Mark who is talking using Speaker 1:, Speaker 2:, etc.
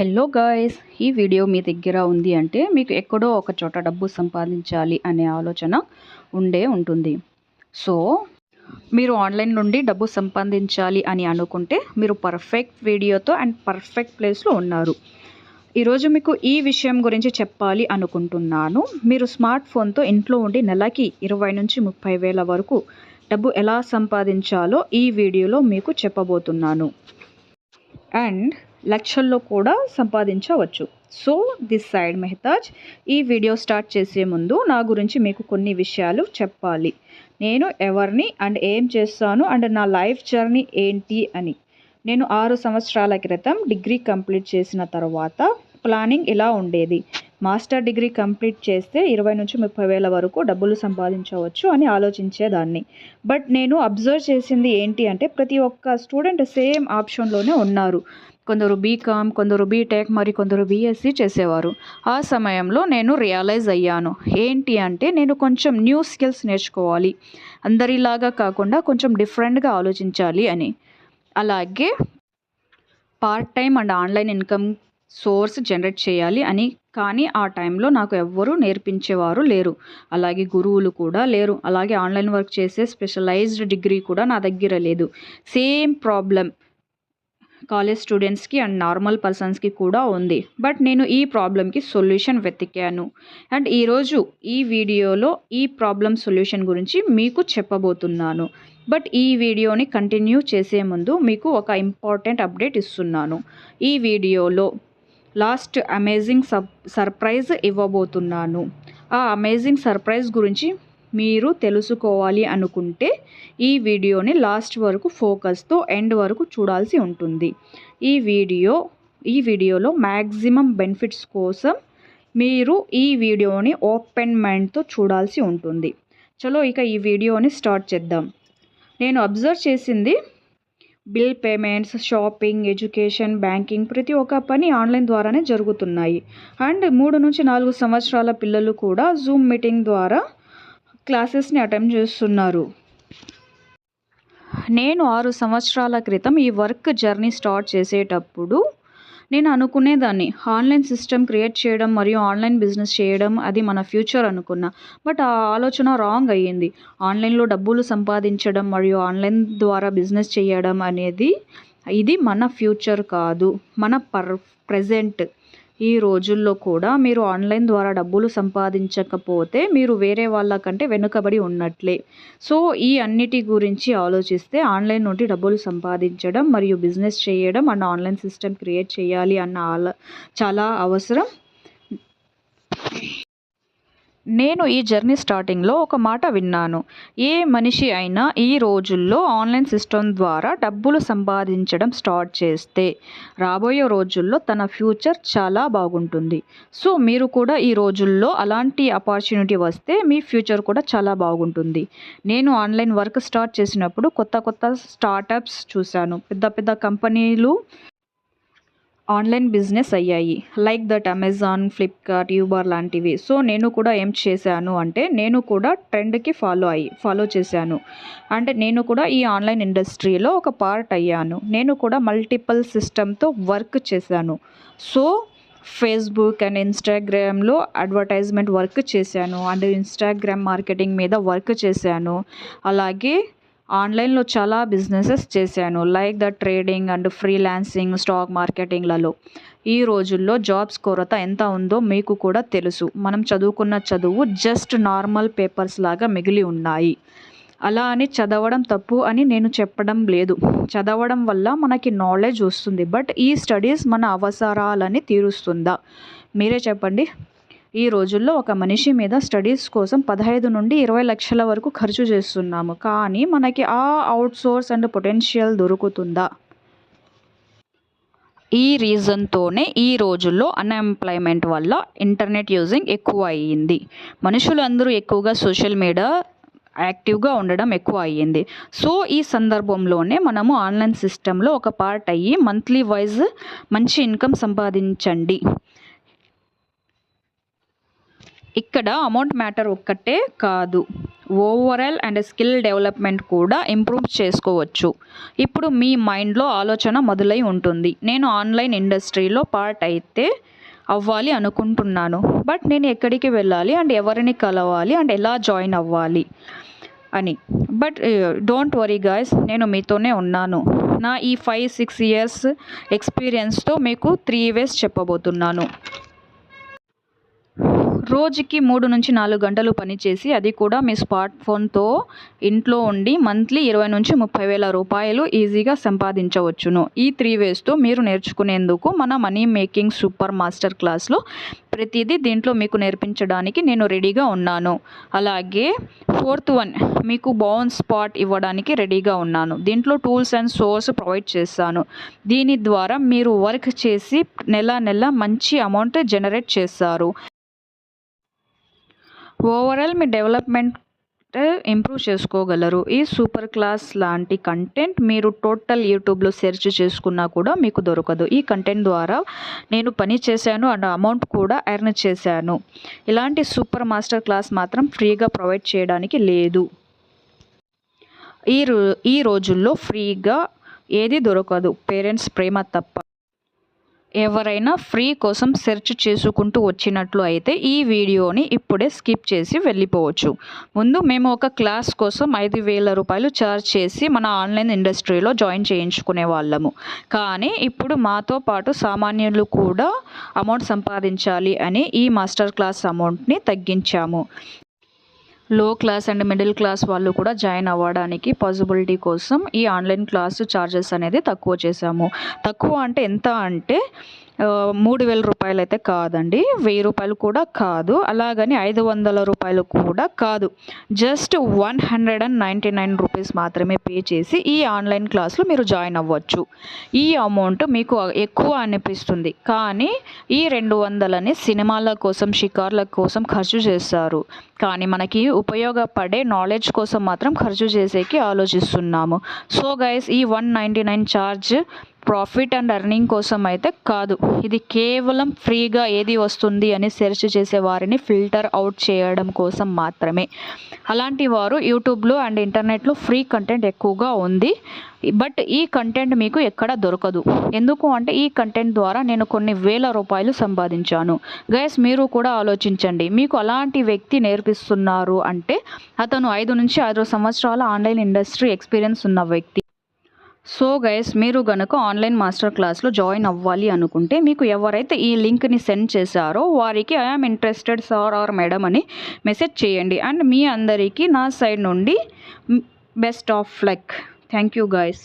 Speaker 1: Hello guys ఈ video మీ దగ్గర ఉంది అంటే మీకు ఎక్కడో ఒక చోట డబ్బు సంపాదించాలి అనే ఆలోచన ఉండే ఉంటుంది. సో మీరు ఆన్లైన్ నుండి డబ్బు సంపాదించాలి అని అనుకుంటే మీరు పర్ఫెక్ట్ వీడియోతో అండ్ పర్ఫెక్ట్ ప్లేస్లో ఉన్నారు. ఈరోజు మీకు ఈ విషయం గురించి చెప్పాలి అనుకుంటున్నాను. మీరు స్మార్ట్ ఫోన్తో ఇంట్లో ఉండి నెలకి ఇరవై నుంచి ముప్పై వేల వరకు డబ్బు ఎలా సంపాదించాలో ఈ వీడియోలో మీకు చెప్పబోతున్నాను. అండ్ లక్షల్లో కూడా సంపాదించవచ్చు. సో దిస్ సైడ్ మెహతాజ్ ఈ వీడియో స్టార్ట్ చేసే ముందు నా గురించి మీకు కొన్ని విషయాలు చెప్పాలి. నేను ఎవరిని అండ్ ఏం చేస్తాను అండ్ నా లైఫ్ జర్నీ ఏంటి అని. నేను ఆరు సంవత్సరాల క్రితం డిగ్రీ కంప్లీట్ చేసిన తర్వాత ప్లానింగ్ ఇలా ఉండేది. మాస్టర్ డిగ్రీ కంప్లీట్ చేస్తే ఇరవై నుంచి ముప్పై వేల వరకు డబ్బులు సంపాదించవచ్చు అని ఆలోచించేదాన్ని. బట్ నేను అబ్జర్వ్ చేసింది ఏంటి అంటే ప్రతి ఒక్క స్టూడెంట్ సేమ్ ఆప్షన్లోనే ఉన్నారు. కొందరు బీకామ్ కొందరు బీటెక్ మరి కొందరు బీఎస్సీ చేసేవారు. ఆ సమయంలో నేను రియలైజ్ అయ్యాను. ఏంటి అంటే నేను కొంచెం న్యూ స్కిల్స్ నేర్చుకోవాలి. అందరిలాగా కాకుండా కొంచెం డిఫరెంట్గా ఆలోచించాలి అని. అలాగే part time and online income source generate చేయాలి అని. కానీ ఆ టైంలో నాకు ఎవ్వరూ నేర్పించేవారు లేరు. అలాగే గురువులు కూడా లేరు. అలాగే ఆన్లైన్ వర్క్ చేసే స్పెషలైజ్డ్ డిగ్రీ కూడా నా దగ్గర లేదు. సేమ్ ప్రాబ్లం కాలేజ్ స్టూడెంట్స్కి అండ్ నార్మల్ పర్సన్స్కి కూడా ఉంది. బట్ నేను ఈ ప్రాబ్లమ్కి సొల్యూషన్ వెతికాను. అండ్ ఈరోజు ఈ వీడియోలో ఈ ప్రాబ్లం సొల్యూషన్ గురించి మీకు చెప్పబోతున్నాను. బట్ ఈ వీడియోని కంటిన్యూ చేసే ముందు మీకు ఒక ఇంపార్టెంట్ అప్డేట్ ఇస్తున్నాను. ఈ వీడియోలో లాస్ట్ అమేజింగ్ సబ్ సర్ప్రైజ్ ఇవ్వబోతున్నాను. ఆ అమేజింగ్ సర్ప్రైజ్ గురించి మీరు తెలుసుకోవాలి అనుకుంటే ఈ వీడియోని లాస్ట్ వరకు ఫోకస్తో ఎండ్ వరకు చూడాల్సి ఉంటుంది. ఈ వీడియో ఈ వీడియోలో మ్యాక్సిమం బెనిఫిట్స్ కోసం మీరు ఈ వీడియోని ఓపెన్ మైండ్తో చూడాల్సి ఉంటుంది. చలో ఇక ఈ వీడియోని స్టార్ట్ చేద్దాం. నేను అబ్జర్వ్ చేసింది bill payments shopping education banking ప్రతి ఒక్క పని ఆన్లైన్ ద్వారానే జరుగుతున్నాయి. అండ్ మూడు నుంచి నాలుగు సంవత్సరాల పిల్లలు కూడా జూమ్ మీటింగ్ ద్వారా క్లాసెస్ని అటెంప్ట్ చేస్తున్నారు. నేను ఆరు సంవత్సరాల క్రితం ఈ వర్క్ జర్నీ స్టార్ట్ చేసేటప్పుడు నేను అనుకునేదాన్ని ఆన్లైన్ సిస్టమ్ క్రియేట్ చేయడం మరియు ఆన్లైన్ బిజినెస్ చేయడం అది మన ఫ్యూచర్ అనుకున్నా. బట్ ఆ ఆలోచన రాంగ్ అయ్యింది. ఆన్లైన్లో డబ్బులు సంపాదించడం మరియు ఆన్లైన్ ద్వారా బిజినెస్ చేయడం అనేది ఇది మన ఫ్యూచర్ కాదు మన పర్ ప్రజెంట్. ఈ రోజుల్లో కూడా మీరు ఆన్లైన్ ద్వారా డబ్బులు సంపాదించకపోతే మీరు వేరే వాళ్ళకంటే వెనుకబడి ఉన్నట్లే. సో ఈ అన్నిటి గురించి ఆలోచిస్తే ఆన్లైన్ నుండి డబ్బులు సంపాదించడం మరియు బిజినెస్ చేయడం అండ్ ఆన్లైన్ సిస్టమ్ క్రియేట్ చేయాలి అన్న ఆలో చాలా అవసరం. నేను ఈ జర్నీ స్టార్టింగ్లో ఒక మాట విన్నాను. ఏ మనిషి అయినా ఈ రోజుల్లో ఆన్లైన్ సిస్టమ్ ద్వారా డబ్బులు సంపాదించడం స్టార్ట్ చేస్తే రాబోయే రోజుల్లో తన ఫ్యూచర్ చాలా బాగుంటుంది. సో మీరు కూడా ఈ రోజుల్లో అలాంటి ఆపర్చునిటీ వస్తే మీ ఫ్యూచర్ కూడా చాలా బాగుంటుంది. నేను ఆన్లైన్ వర్క్ స్టార్ట్ చేసినప్పుడు కొత్త కొత్త స్టార్టప్స్ చూశాను. పెద్ద పెద్ద కంపెనీలు ఆన్లైన్ బిజినెస్ అయ్యాయి. Like that Amazon Flipkart Uber లాంటివి. సో నేను కూడా ఏం చేశాను అంటే నేను కూడా ట్రెండ్కి ఫాలో అయ్యి ఫాలో చేశాను. అంటే నేను కూడా ఈ ఆన్లైన్ ఇండస్ట్రీలో ఒక పార్ట్ అయ్యాను. నేను కూడా మల్టిపుల్ సిస్టమ్తో వర్క్ చేశాను. సో ఫేస్బుక్ అండ్ ఇన్స్టాగ్రామ్లో అడ్వర్టైజ్మెంట్ వర్క్ చేశాను. అండ్ ఇన్స్టాగ్రామ్ మార్కెటింగ్ మీద వర్క్ చేశాను. అలాగే ఆన్లైన్లో చాలా బిజినెసెస్ చేశాను. Like the trading and freelancing stock మార్కెటింగ్లలో. ఈ రోజుల్లో జాబ్స్ కొరత ఎంత ఉందో మీకు కూడా తెలుసు. మనం చదువుకున్న చదువు జస్ట్ నార్మల్ పేపర్స్ లాగా మిగిలి ఉన్నాయి. అలా అని చదవడం తప్పు అని నేను చెప్పడం లేదు. చదవడం వల్ల మనకి నాలెడ్జ్ వస్తుంది. బట్ ఈ స్టడీస్ మన అవసరాలని తీరుస్తుందా? మీరే చెప్పండి. ఈ రోజుల్లో ఒక మనిషి మీద స్టడీస్ కోసం పదహైదు నుండి ఇరవై లక్షల వరకు ఖర్చు చేస్తున్నాము. కానీ మనకి ఆ అవుట్ సోర్స్ అండ్ పొటెన్షియల్ దొరుకుతుందా? ఈ రీజన్తోనే ఈ రోజుల్లో అన్ఎంప్లాయ్మెంట్ వల్ల ఇంటర్నెట్ యూజింగ్ ఎక్కువ అయ్యింది. మనుషులందరూ ఎక్కువగా సోషల్ మీడియా యాక్టివ్గా ఉండడం ఎక్కువ అయ్యింది. సో ఈ సందర్భంలోనే మనము ఆన్లైన్ సిస్టంలో ఒక పార్ట్ అయ్యి మంత్లీ వైజ్ మంచి ఇన్కమ్ సంపాదించండి. ఇక్కడ అమౌంట్ మ్యాటర్ ఒక్కటే కాదు. ఓవరాల్ అండ్ స్కిల్ డెవలప్మెంట్ కూడా ఇంప్రూవ్ చేసుకోవచ్చు. ఇప్పుడు మీ మైండ్లో ఆలోచన మొదలై ఉంటుంది. నేను ఆన్లైన్ ఇండస్ట్రీలో పార్ట్ అయితే అవ్వాలి అనుకుంటున్నాను. బట్ నేను ఎక్కడికి వెళ్ళాలి? అండ్ ఎవరిని కలవాలి? అండ్ ఎలా జాయిన్ అవ్వాలి? అని. బట్ డోంట్ వరీ గాయస్ నేను మీతోనే ఉన్నాను. నా ఈ ఫైవ్ సిక్స్ ఇయర్స్ ఎక్స్పీరియన్స్తో మీకు త్రీ వేస్ చెప్పబోతున్నాను. రోజుకి మూడు నుంచి నాలుగు గంటలు పనిచేసి అది కూడా మీ స్మార్ట్ ఫోన్తో ఇంట్లో ఉండి మంత్లీ ఇరవై నుంచి ముప్పై వేల రూపాయలు ఈజీగా సంపాదించవచ్చును. ఈ త్రీ వేస్తో మీరు నేర్చుకునేందుకు మన మనీ మేకింగ్ సూపర్ మాస్టర్ క్లాస్లో ప్రతిదీ దీంట్లో మీకు నేర్పించడానికి నేను రెడీగా ఉన్నాను. అలాగే ఫోర్త్ వన్ మీకు బౌన్ స్పాట్ ఇవ్వడానికి రెడీగా ఉన్నాను. దీంట్లో టూల్స్ అండ్ సోర్స్ ప్రొవైడ్ చేస్తాను. దీని ద్వారా మీరు వర్క్ చేసి నెల నెల మంచి అమౌంట్ జనరేట్ చేస్తారు. ఓవరాల్ మీ డెవలప్మెంట్ ఇంప్రూవ్ చేసుకోగలరు. ఈ సూపర్ క్లాస్ లాంటి కంటెంట్ మీరు టోటల్ యూట్యూబ్లో సెర్చ్ చేసుకున్నా కూడా మీకు దొరకదు. ఈ కంటెంట్ ద్వారా నేను పని చేశాను అండ్ అమౌంట్ కూడా ఎర్న్ చేశాను. ఇలాంటి సూపర్ మాస్టర్ క్లాస్ మాత్రం ఫ్రీగా ప్రొవైడ్ చేయడానికి లేదు. ఈ రో ఈ రోజుల్లో ఫ్రీగా ఏది దొరకదు. పేరెంట్స్ ప్రేమ తప్ప. ఎవరైనా ఫ్రీ కోసం సెర్చ్ చేసుకుంటూ వచ్చినట్లు అయితే ఈ వీడియోని ఇప్పుడే స్కిప్ చేసి వెళ్ళిపోవచ్చు. ముందు మేము ఒక క్లాస్ కోసం ఐదు వేల రూపాయలు ఛార్జ్ చేసి మన ఆన్లైన్ ఇండస్ట్రీలో జాయిన్ చేయించుకునే వాళ్ళము. కానీ ఇప్పుడు మాతో పాటు సామాన్యులు కూడా అమౌంట్ సంపాదించాలి అని ఈ మాస్టర్ క్లాస్ అమౌంట్ని తగ్గించాము. లో క్లాస్ అండ్ మిడిల్ క్లాస్ వాళ్ళు కూడా జాయిన్ అవ్వడానికి పాసిబిలిటీ కోసం ఈ ఆన్లైన్ క్లాస్ ఛార్జెస్ అనేది తక్కువ చేశాము. తక్కువ అంటే ఎంత అంటే మూడు వేల రూపాయలు అయితే కాదండి. వెయ్యి రూపాయలు కూడా కాదు. అలాగని ఐదు వందల రూపాయలు కూడా కాదు. Just one hundred and ninety nine rupees మాత్రమే పే చేసి ఈ ఆన్లైన్ క్లాస్లో మీరు జాయిన్ అవ్వచ్చు. ఈ అమౌంట్ మీకు ఎక్కువ అనిపిస్తుంది. కానీ ఈ రెండు వందలని సినిమాల కోసం షికార్ల కోసం ఖర్చు చేస్తారు. కానీ మనకి ఉపయోగపడే నాలెడ్జ్ కోసం మాత్రం ఖర్చు చేసేకి ఆలోచిస్తున్నాము. సో గైస్ ఈ one ninety nine charge profit and earning కోసం అయితే కాదు. ఇది కేవలం ఫ్రీగా ఏది వస్తుంది అని సెర్చ్ చేసే వారిని ఫిల్టర్ అవుట్ చేయడం కోసం మాత్రమే. అలాంటి వారు యూట్యూబ్లో అండ్ ఇంటర్నెట్లో ఫ్రీ కంటెంట్ ఎక్కువగా ఉంది. బట్ ఈ కంటెంట్ మీకు ఎక్కడ దొరకదు. ఎందుకు అంటే ఈ కంటెంట్ ద్వారా నేను కొన్ని వేల రూపాయలు సంపాదించాను. గైస్ మీరు కూడా ఆలోచించండి. మీకు అలాంటి వ్యక్తి నేర్పిస్తున్నారు అంటే అతను ఐదు నుంచి ఆరు సంవత్సరాల ఆన్లైన్ ఇండస్ట్రీ ఎక్స్పీరియన్స్ ఉన్న వ్యక్తి. సో గైస్ మీరు కనుక ఆన్లైన్ మాస్టర్ క్లాస్లో జాయిన్ అవ్వాలి అనుకుంటే మీకు ఎవరైతే ఈ లింక్ని సెండ్ చేశారో వారికి I am interested sir or madam అని మెసేజ్ చేయండి. అండ్ మీ అందరికీ నా సైడ్ నుండి best of luck thank you guys